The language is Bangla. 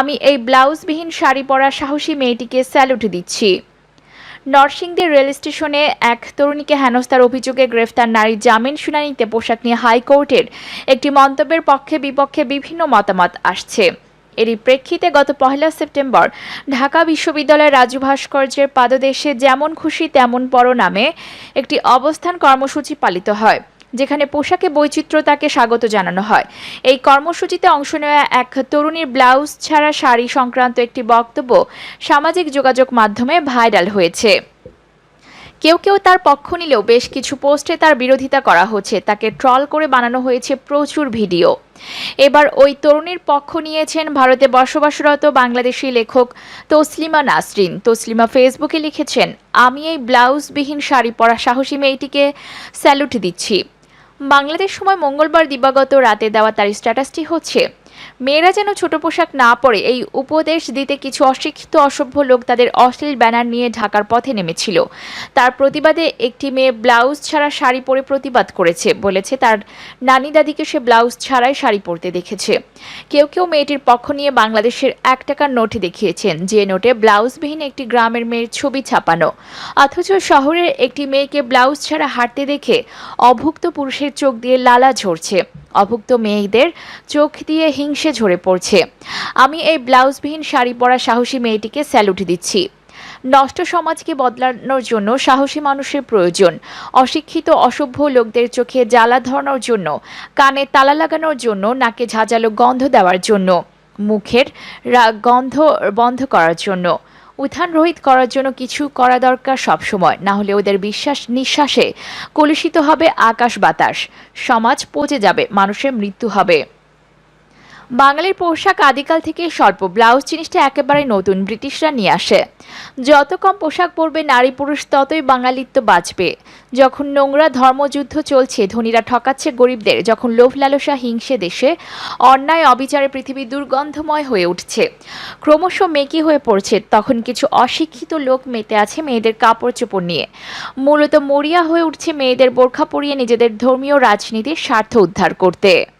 আমি এই ব্লাউজবিহীন শাড়ি পরা সাহসী মেয়েটিকে স্যালুট দিচ্ছি। নরসিংদী রেল স্টেশনে এক তরুণীকে হেনস্থার অভিযোগে গ্রেফতার নারীর জামিন শুনানিতে পোশাক নিয়ে হাইকোর্টের একটি মন্তব্যের পক্ষে বিপক্ষে বিভিন্ন মতামত আসছে। এরই প্রেক্ষিতে গত পহেলা সেপ্টেম্বর ঢাকা বিশ্ববিদ্যালয়ের রাজু ভাস্কর্যের পাদদেশে যেমন খুশি তেমন পর নামে একটি অবস্থান কর্মসূচি পালিত হয়। যেখানে পোশাকে বৈচিত্র্যতাকে স্বাগত জানানো হয়। এই কর্মসূচিতে অংশ নেওয়া এক তরুণীর ব্লাউজ ছাড়া শাড়ি সংক্রান্ত একটি বক্তব্য সামাজিক যোগাযোগ মাধ্যমে ভাইরাল হয়েছে। কেউ কেউ তার পক্ষ নিলেও বেশ কিছু পোস্টে তার বিরোধিতা করা হচ্ছে। তাকে ট্রল করে বানানো হয়েছে প্রচুর ভিডিও। এবার ওই তরুণীর পক্ষ নিয়েছেন ভারতে বসবাসরত বাংলাদেশি লেখক তসলিমা নাসরিন। তসলিমা ফেসবুকে লিখেছেন, আমি এই ব্লাউজবিহীন শাড়ি পরা সাহসী মেয়েটিকে স্যালুট দিচ্ছি। বাংলাদেশ সময় মঙ্গলবার দিবাগত রাতে দেওয়া তার স্ট্যাটাসটি হচ্ছে মেয়েরা যেন ছোট পোশাক না পরে এই উপদেশ দিতে কিছু অশিক্ষিত অসভ্য লোক তাদের অশ্লীল ব্যানার নিয়ে ঢাকার পথে নেমেছিল। তার প্রতিবাদে একটি মেয়ে ব্লাউজ ছাড়া শাড়ি পরে প্রতিবাদ করেছে বলেছে তার নানি দাদিকে সে ব্লাউজ ছাড়াই শাড়ি পরতে দেখেছে। কেউ কেউ মেয়েটির পক্ষ নিয়ে বাংলাদেশের এক টাকার নোট দেখিয়েছেন যে নোটে ব্লাউজবিহীন একটি গ্রামের মেয়ের ছবি ছাপানো। অথচ শহরের একটি মেয়েকে ব্লাউজ ছাড়া হাঁটতে দেখে অভুক্ত পুরুষের চোখ দিয়ে লালা ঝরছে। অভুক্ত মেয়েদের চোখ দিয়ে হিংসে ঝরে পড়ছে। আমি এই ব্লাউজবিহীন শাড়ি পরা সাহসী মেয়েটিকে স্যালুট দিচ্ছি। নষ্ট সমাজকে বদলানোর জন্য সাহসী মানুষের প্রয়োজন, অশিক্ষিত অসভ্য লোকদের চোখে জ্বালা ধরানোর জন্য, কানে তালা লাগানোর জন্য, নাকে ঝাঁঝালো গন্ধ দেওয়ার জন্য, মুখের গন্ধ বন্ধ করার জন্য। উত্থান রহিত করার জন্য কিছু করা দরকার সবসময়। না হলে ওদের বিশ্বাস নিঃশ্বাসে কলুষিত হবে আকাশ বাতাস। সমাজ পচে যাবে, মানুষের মৃত্যু হবে। বাঙালির পোশাক আদিকাল থেকে স্বল্প। ব্লাউজ জিনিসটা একেবারে নতুন, ব্রিটিশরা নিয়ে আসে। যত কম পোশাক পরবে নারী পুরুষ, ততই বাঙালিত্ব বাঁচবে। যখন নোংরা ধর্মযুদ্ধ চলছে, ধনীরা ঠকাচ্ছে গরিবদের। যখন লোভ লালসা হিংসে দেশে, অন্যায় অবিচারে পৃথিবী দুর্গন্ধময় হয়ে উঠছে। ক্রমশ মেকি হয়ে পড়ছে, তখন কিছু অশিক্ষিত লোক মেতে আছে মেয়েদের কাপড় চোপড় নিয়ে। মূলত মরিয়া হয়ে উঠছে মেয়েদের বোরখা পরিয়ে নিজেদের ধর্মীয় রাজনীতির স্বার্থ উদ্ধার করতে।